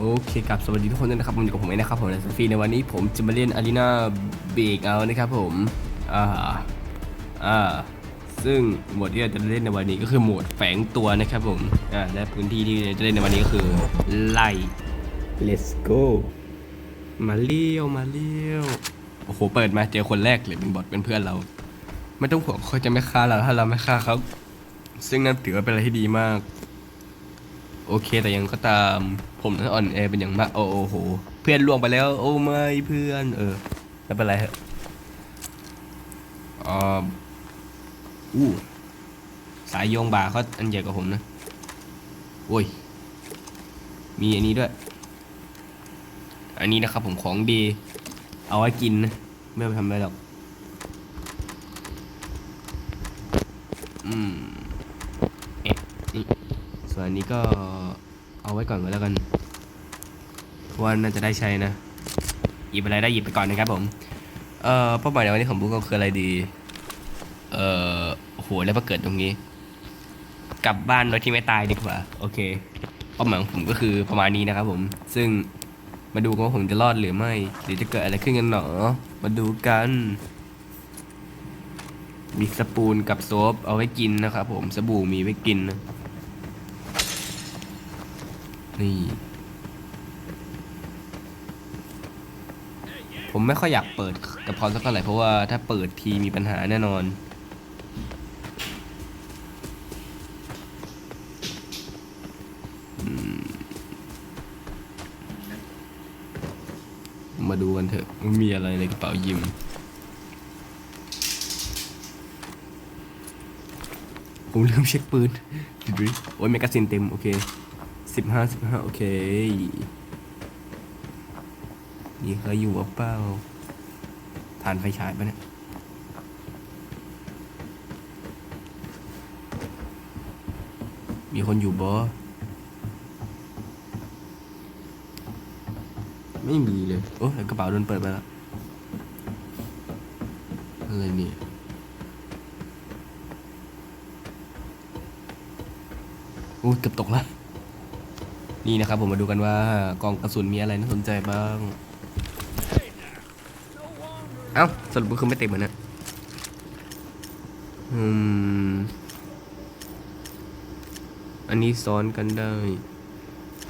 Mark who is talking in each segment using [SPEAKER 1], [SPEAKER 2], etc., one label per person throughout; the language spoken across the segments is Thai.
[SPEAKER 1] โอเคครับสวัสดีทุกคนด้วยนะครับผมอยู่กับผมเองนะครับผมในสฟีในวันนี้ผมจะมาเล่นอารีนาเบรกเอานะครับผมอ่าอ่าซึ่งโหมดที่เราจะเล่นในวันนี้ก็คือโหมดแฝงตัวนะครับผมอ่าและพื้นที่ที่เราจะเล่นในวันนี้ก็คือไล่ let's go มาเลี้ยวมาเลี้ยวโอ้โหเปิดมาเจอคนแรกเลยเป็นบอทเป็นเพื่อนเรา ไม่ต้องห่วงเขาจะไม่ฆ่าเราถ้าเราไม่ฆ่าเขาซึ่งนั่นถือว่าเป็นอะไรที่ดีมาก โอเค แต่ยังก็ตามผมนั้นอ่อนแอเป็นอย่างมาก โอ้โห เพื่อนล่วงไปแล้ว โอ้ไม่เพื่อน เออไม่เป็นไรเหอะอ่าอู้สายโยงบ่าเขาอันใหญ่กว่าผมนะ โอ้ย มีอันนี้ด้วย อันนี้นะครับผมของดี เอาไว้กินนะ ไม่ไปทำอะไรหรอก อืม ส่วนอันนี้ก็เอาไว้ก่อนก็แล้วกันเพราะว่าน่าจะได้ใช้นะ หยิบอะไรได้หยิบไปก่อนนะครับผม เอ่อเป้าหมายในวันนี้ของบุ๊กก็คืออะไรดี เอ่อโอ้โหแล้วมาเกิดตรงนี้ กลับบ้านโดยที่ไม่ตายดีกว่า โอเค เป้าหมายของผมก็คือประมาณนี้นะครับผม ซึ่งมาดูว่าผมจะรอดหรือไม่ หรือจะเกิดอะไรขึ้นกันหนอ มาดูกัน มีสปูนกับโซฟเอาไว้กินนะครับผม สบู่มีไว้กินนะ นี่ ผมไม่ค่อยอยากเปิดกับพรสักเท่าไหร่เพราะว่าถ้าเปิดทีมีปัญหาแน่นอนมาดูกันเถอะมีอะไรในกระเป๋ายิม ผมลืมเช็คปืนดูดิโอ้ยแมกกาซีนเต็ม โอเค สิบห้าสิบห้าโอเคนี่เคยอยู่ว่าเปล่าผ่านไฟฉายปะเนี่ยมีคนอยู่บอไม่มีเลย โอ้ยกระเป๋าโดนเปิดไปแล้ว อะไรเนี่ยโอ้ยเกือบตกแล้ว นี่นะครับผมมาดูกันว่ากองกระสุนมีอะไรน่าสนใจบ้าง เอ้าสรุปก็คือไม่เต็มเหมือนนะอืม อันนี้ซ้อนกันได้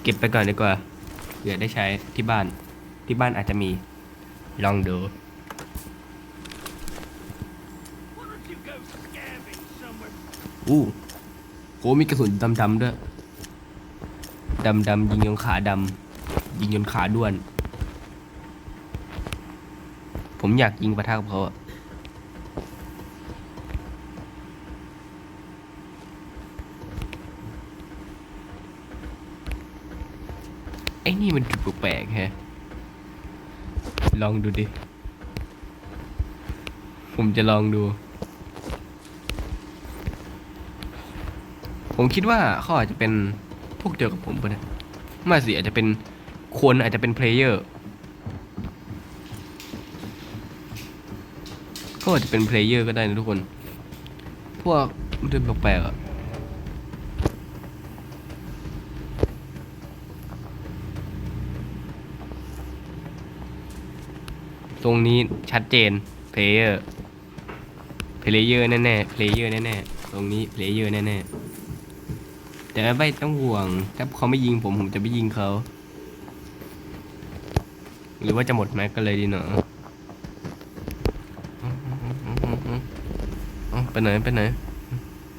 [SPEAKER 1] เก็บไปก่อนดีกว่าเผื่อได้ใช้ที่บ้าน ที่บ้านอาจจะมี ลองดูอู้โหมีกระสุนดำๆด้วย ดำดำยิงจนขาดำยิงจนขาด้วน ผมอยากยิงปะทะกับเขาอะไอ้นี่มันจุดแปลกแฮะ ลองดูดิ ผมจะลองดูผมคิดว่าเขาอาจจะเป็น พวกเดียวกับผมปะเนี่ยไมาสิอาจจะเป็นคนอาจจะเป็นเพลเยอร์เขาอาจจะเป็นเพลเยอร์ก็ได้นะทุกคน พวกมันดูแปลกๆอะตรงนี้ชัดเจนเพลเยอร์เพลเยอร์แน่ๆเพลเยอร์แน่ๆตรงนี้เพลเยอร์แน่ๆ แต่ไม่ต้องห่วง ถ้าเขาไม่ยิงผมผมจะไม่ยิงเขา หรือว่าจะหมดแม็กก็เลยดีเนาะเอ้าไปไหนไปไหน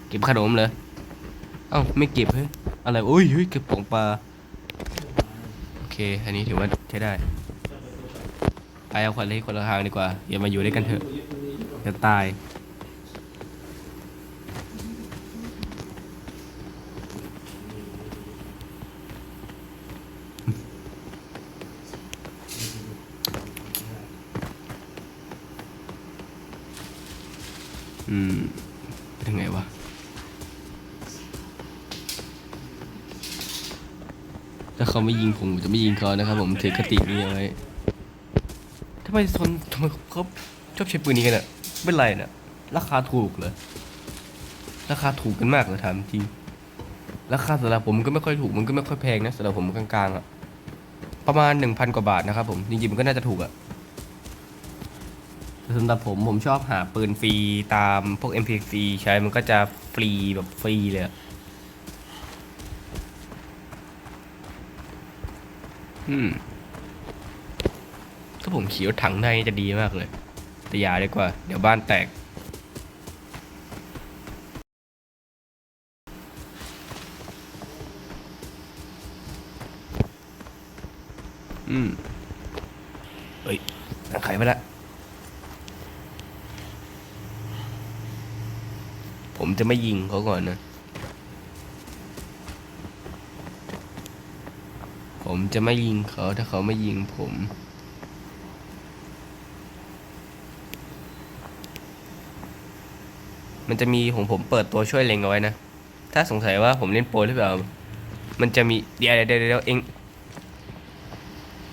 [SPEAKER 1] เก็บขนมเลยเอ้าไม่เก็บเฮ้ยอะไรโอ้ยเฮ้ยเก็บของปลาโอเค อันนี้ถือว่าใช้ได้ไปเอาคนละคนละทางดีกว่าอย่ามาอยู่ด้วยกันเถอะจะตาย อืมไปถึงไหนวะถ้าเขาไม่ยิงผมผมจะไม่ยิงเขานะครับ ผมถือคตินี้เอาไว้ทำไมทนทำไมเขาชอบใช้ปืนนี้กันอะเป็นไรนี่ยราคาถูกเลยราคาถูกกันมากเลยถามจริงราคาสำหรับผมก็ไม่ค่อยถูกมันก็ไม่ค่อยแพงนะสำหรับผมกลางๆอะประมาณ1,000กว่าบาทนะครับผมจริงๆมันก็น่าจะถูกอะ สำหรับผมผมชอบหาปืนฟรีตามพวก MP4 ใช้มันก็จะฟรีแบบฟรีเลยอะอืมถ้าผมขี่รถถังได้นี่จะดีมากเลย แต่อย่าดีกว่า เดี๋ยวบ้านแตก อืม เฮ้ยทางไขไปละ ผมจะไม่ยิงเขาก่อนนะ ผมจะไม่ยิงเขาถ้าเขาไม่ยิงผม มันจะมีของผมเปิดตัวช่วยเล็งเอาไว้นะ ถ้าสงสัยว่าผมเล่นโปรหรือเปล่า มันจะมีเดี๋ยวเดี๋ยวเดี๋ยวเอง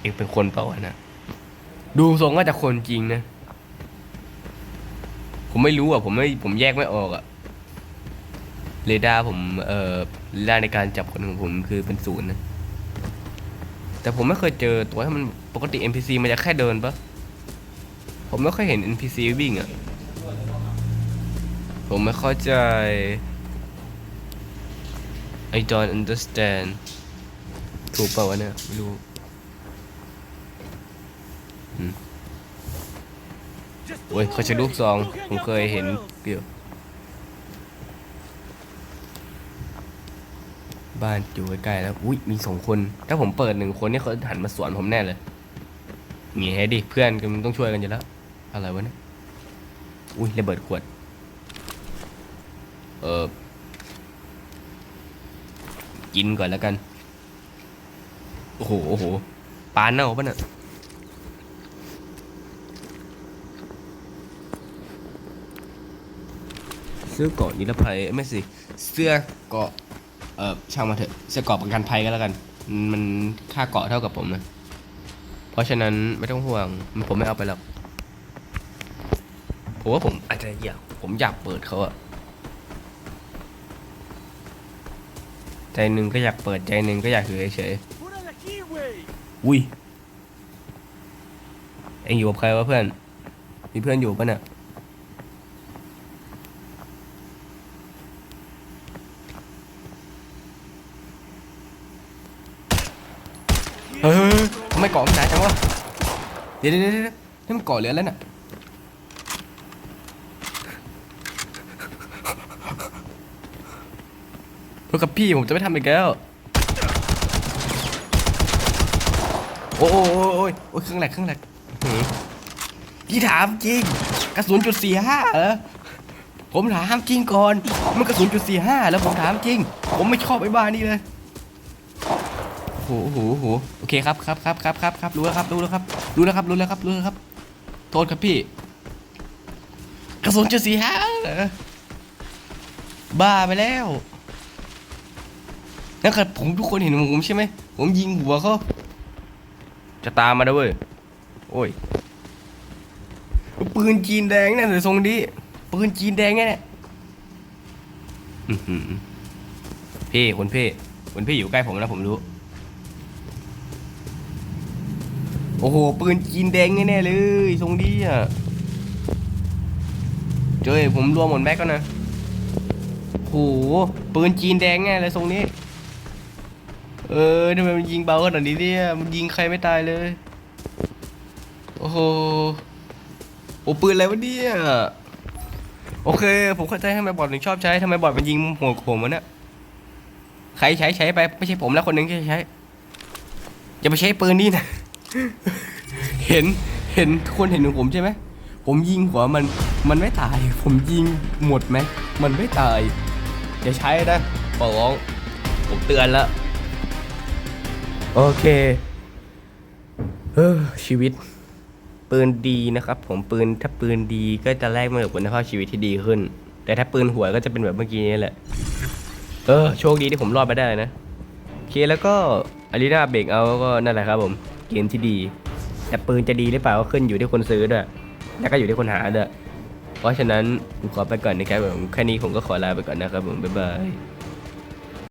[SPEAKER 1] เองเป็นคนเปล่านะ ดูทรงว่าจะคนจริงนะ ผมไม่รู้อะ ผมไม่ ผมแยกไม่ออกอะ เรดาร์ผมเอ่อเรดาร์ในการจับคนของผมคือเป็นศูนย์นะแต่ผมไม่เคยเจอตัวที่มันปกติ NPC มันจะแค่เดินปะผมไม่เคยเห็น NPC วิ่งอะ ผมไม่เข้าใจ I don't understand ถูกเปล่าวะเนี่ย ไม่รู้โอ้ยเขาใช้ลูกซอง ผมเคยเห็นเกี่ย บ้านอยู่ใกล้ๆแล้ว อุ้ยมีสองคน ถ้าผมเปิดหนึ่งคนนี่เขาหันมาสวนผมแน่เลยเงี้ยดิเพื่อนกันต้องช่วยกันอยู่แล้ว อะไรวะเนี่ยอุ้ยระเบิดขวด เออกินก่อนแล้วกัน โอ้โหโอ้โหปลาเน่าปะเนี่ยเสื้อเกาะนิรภัยไม่สิ เสื้อเกาะ เออช่างมาเถอะเสื้อเกราะประกันภัยก็แล้วกัน มันค่าเกราะเท่ากับผมนะ เพราะฉะนั้นไม่ต้องห่วงผมไม่เอาไปหรอกผมว่าผมอาจจะอยากผมอยากเปิดเขาอะใจหนึ่งก็อยากเปิดใจหนึ่งก็อยากอยู่เฉย
[SPEAKER 2] Fuera de aquí, güey.
[SPEAKER 1] ๆอุ้ยเอ็งอยู่กับใครวะเพื่อน มีเพื่อนอยู่ปะเนี่ย ทำไมเกาะมันหนาจังวะเดี๋ยวเดี๋ยวเดี๋ยวนี่มันกาะเหลือแล้วน่ะเพื่อกับพี่ผมจะไม่ทำอีกแล้วโอ้โอ้โอ้โอ้ยโอ้ยเครื่องแหลกเครื่องแหลกหือพี่ถามจริง กระสุนจุดสี่ห้าเหรอผมถามจริงก่อน มันกระสุนจุดสี่ห้าแล้วผมถามจริง ผมไม่ชอบไอ้บ้านี่เลย โอ้โหโอ้โหโอเคครับครับครับครับครับครับรู้แล้วครับรู้แล้วครับรู้แล้วครับรู้แล้วครับรู้แล้วครับ โทษครับพี่กระสุนจุดสี่ห้าบ้าไปแล้วนั่นคือผมทุกคนเห็นผมใช่ไหมผมยิงหัวเขาจะตามมาด้วยโอ้ยปืนจีนแดงเนี่ยแต่ทรงนี้ปืนจีนแดงเนี่ยพี่คนพี่คนพี่อยู่ใกล้ผมแล้วผมรู้ อ้โห ปืนจีนแดงแน่เลย ทรงนี้อะ เจอผมรวมหมดแม็กก็นะโอ้โหปืนจีนแดงแน่เลยทรงนี้ เออทำไมมันยิงเบาขนาดนี้เนี่ย มันยิงใครไม่ตายเลย โอ้โห โอ้ปืนอะไรวะเนี่ย โอเค ผมเข้าใจทำไมบอทถึงชอบใช้ทำไมบอทมันยิงหัวผมวะเนี่ย ใครใช้ใช้ไป ไม่ใช่ผมแล้วคนหนึ่งที่ใช้อย่าไปใช้ปืนนี่นะ เห็นเห็นทุกคนเห็นของผมใช่ไหมผมยิงหัวมันมันไม่ตาย ผมยิงหมดไหมมันไม่ตายอย่าใช้นะขอร้องผมเตือนแล้วโอเคเออชีวิต ปืนดีนะครับ ผมปืนถ้าปืนดีก็จะแลกมากับคุณภาพชีวิตที่ดีขึ้น แต่ถ้าปืนหัวก็จะเป็นแบบเมื่อกี้นี่แหละ เออโชคดีที่ผมรอดมาได้นะโอเคแล้วก็อารีนาเบรกเอาก็นั่นแหละครับผม เกมที่ดี แต่ปืนจะดีหรือเปล่าก็ขึ้นอยู่ที่คนซื้อด้วยแล้วก็อยู่ที่คนหาด้วยเพราะฉะนั้นผมขอไปก่อนนะครับผมแค่นี้ผมก็ขอลาไปก่อนนะครับผมบ๊ายบาย